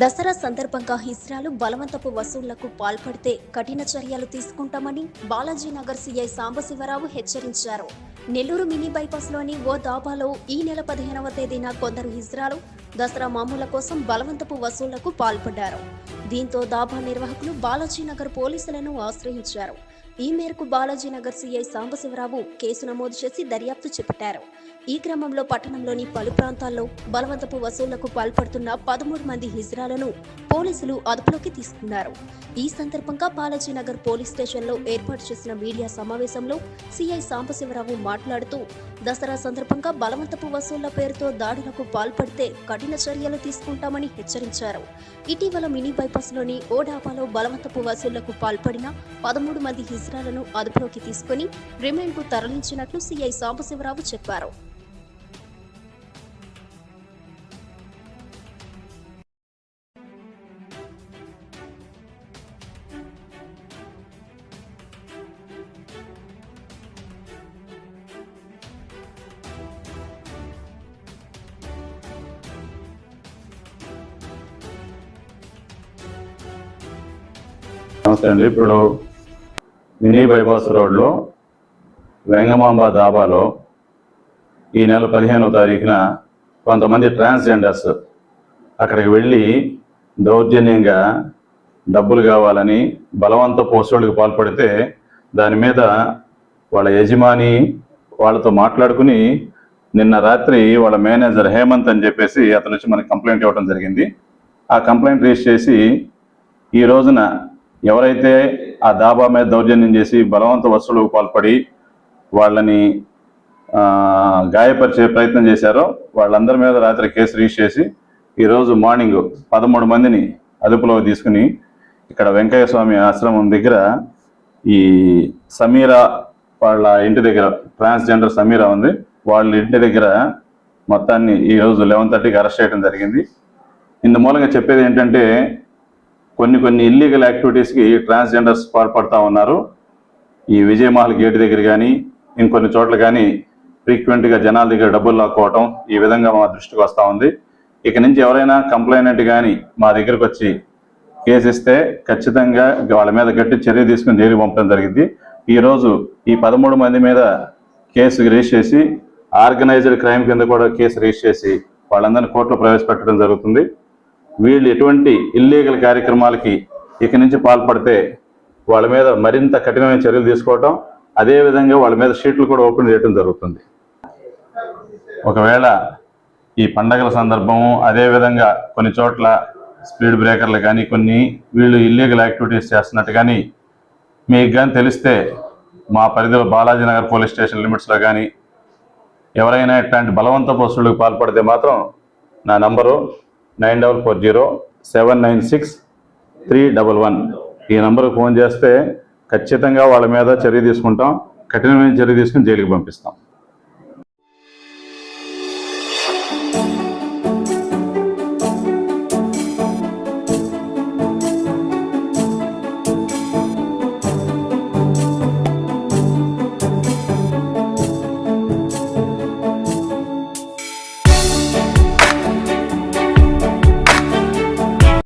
దసరా సందర్భంగా హిజ్రాలు బలవంతపు వసూళ్ళకు పాల్పడితే కఠిన చర్యలు తీసుకుంటామని బాలాజీనగర్ సీఐ సాంబశివరావు హెచ్చరించారు. నెల్లూరు మినీ బైపాస్లోని ఓ దాబాలో ఈ నెల పదిహేనవ తేదీన కొందరు హిజ్రాలు దసరా మామూల కోసం బలవంతపు వసూళ్ళకు పాల్పడ్డారు. దీంతో దాబా నిర్వాహకులు బాలాజీనగర్ పోలీసులను ఆశ్రయించారు. ఈ మేరకు బాలాజీనగర్ సీఐ సాంబశివరావు కేసు నమోదు చేసి దర్యాప్తు చేపట్టారు. ఈ క్రమంలో పట్టణంలోని పలు ప్రాంతాల్లో బలవంతపు వసూళ్ళకు పాల్పడుతున్న పదమూడు మంది హిజ్రాలను పోలీసులు అదుపులోకి తీసుకున్నారు. ఈ సందర్భంగా బాలాజీనగర్ పోలీస్ స్టేషన్లో ఏర్పాటు చేసిన మీడియా సమావేశంలో సీఐ సాంబశివరావు మాట్లాడుతూ దసరా సందర్భంగా బలవంతపు వసూళ్ళ పేరుతో దాడులకు పాల్పడితే కఠిన చర్యలు తీసుకుంటామని హెచ్చరించారు. ఇటీవల మినీ బైపాస్లోని ఓ డాబాలో బలవంతపు వసూళ్ళకు పాల్పడిన పదమూడు మంది అవసరాలను అదుపులోకి తీసుకుని రిమాండ్కు తరలించినట్లు సీఐ సాంబశివరావు చెప్పారు. నమస్తే అండి. ఇప్పుడు మినీ బైపాస్ రోడ్లో వెంగమాంబ దాబాలో ఈ నెల పదిహేనవ తారీఖున కొంతమంది ట్రాన్స్జెండర్స్ అక్కడికి వెళ్ళి దౌర్జన్యంగా డబ్బులు కావాలని బలవంత పోస్టులకు పాల్పడితే దాని మీద వాళ్ళ యజమాని వాళ్ళతో మాట్లాడుకుని నిన్న రాత్రి వాళ్ళ మేనేజర్ హేమంత్ అని చెప్పేసి అతను వచ్చి మనకి కంప్లైంట్ ఇవ్వడం జరిగింది. ఆ కంప్లైంట్ రిజిస్టర్ చేసి ఈ రోజున ఎవరైతే ఆ దాబా మీద దౌర్జన్యం చేసి బలవంత వస్తువులకు పాల్పడి వాళ్ళని గాయపరిచే ప్రయత్నం చేశారో వాళ్ళందరి మీద రాత్రి కేసు రీచ్ చేసి ఈరోజు మార్నింగ్ పదమూడు మందిని అదుపులోకి తీసుకుని ఇక్కడ వెంకయ్య స్వామి ఆశ్రమం దగ్గర ఈ సమీరా వాళ్ళ ఇంటి దగ్గర ట్రాన్స్జెండర్ సమీరా ఉంది. వాళ్ళ ఇంటి దగ్గర మొత్తాన్ని ఈరోజు లెవెన్ థర్టీకి అరెస్ట్ చేయడం జరిగింది. ఇందు మూలంగా చెప్పేది ఏంటంటే కొన్ని కొన్ని ఇల్లీగల్ యాక్టివిటీస్కి ట్రాన్స్జెండర్స్ పాల్పడతా ఉన్నారు. ఈ విజయమహల్ గేట్ దగ్గర కానీ ఇంకొన్ని చోట్ల కానీ ఫ్రీక్వెంట్గా జనాల దగ్గర డబ్బులు లాక్కోవటం ఈ విధంగా మా దృష్టికి వస్తూ ఉంది. ఇక నుంచి ఎవరైనా కంప్లైనెంట్ కానీ మా దగ్గరకు వచ్చి కేసు ఇస్తే ఖచ్చితంగా వాళ్ళ మీద గట్టి చర్య తీసుకుని జైలు పంపడం జరిగింది. ఈరోజు ఈ పదమూడు మంది మీద కేసు రిజిస్టర్ చేసి ఆర్గనైజ్డ్ క్రైమ్ కింద కూడా కేసు రిజిస్టర్ చేసి వాళ్ళందరినీ కోర్టులో ప్రవేశపెట్టడం జరుగుతుంది. వీళ్ళు ఎటువంటి ఇల్లీగల్ కార్యక్రమాలకి ఇక నుంచి పాల్పడితే వాళ్ళ మీద మరింత కఠినమైన చర్యలు తీసుకోవటం అదే విధంగా వాళ్ళ మీద షీట్లు కూడా ఓపెన్ చేయడం జరుగుతుంది. ఒకవేళ ఈ పండగల సందర్భము అదే విధంగా కొన్ని చోట్ల స్పీడ్ బ్రేకర్లు కానీ కొన్ని వీళ్ళు ఇల్లీగల్ యాక్టివిటీస్ చేస్తున్నట్టు కానీ మీకు కానీ తెలిస్తే మా పరిధిలో బాలాజీ నగర్ పోలీస్ స్టేషన్ లిమిట్స్లో కానీ ఎవరైనా ఇట్లాంటి బలవంత పోస్టులకు పాల్పడితే మాత్రం నా number nine double four zero seven nine six three double one. ఈ నంబర్కి ఫోన్ చేస్తే ఖచ్చితంగా వాళ్ళ మీద చర్య తీసుకుంటాం. కఠినమైన చర్య తీసుకుని జైలుకి పంపిస్తాం.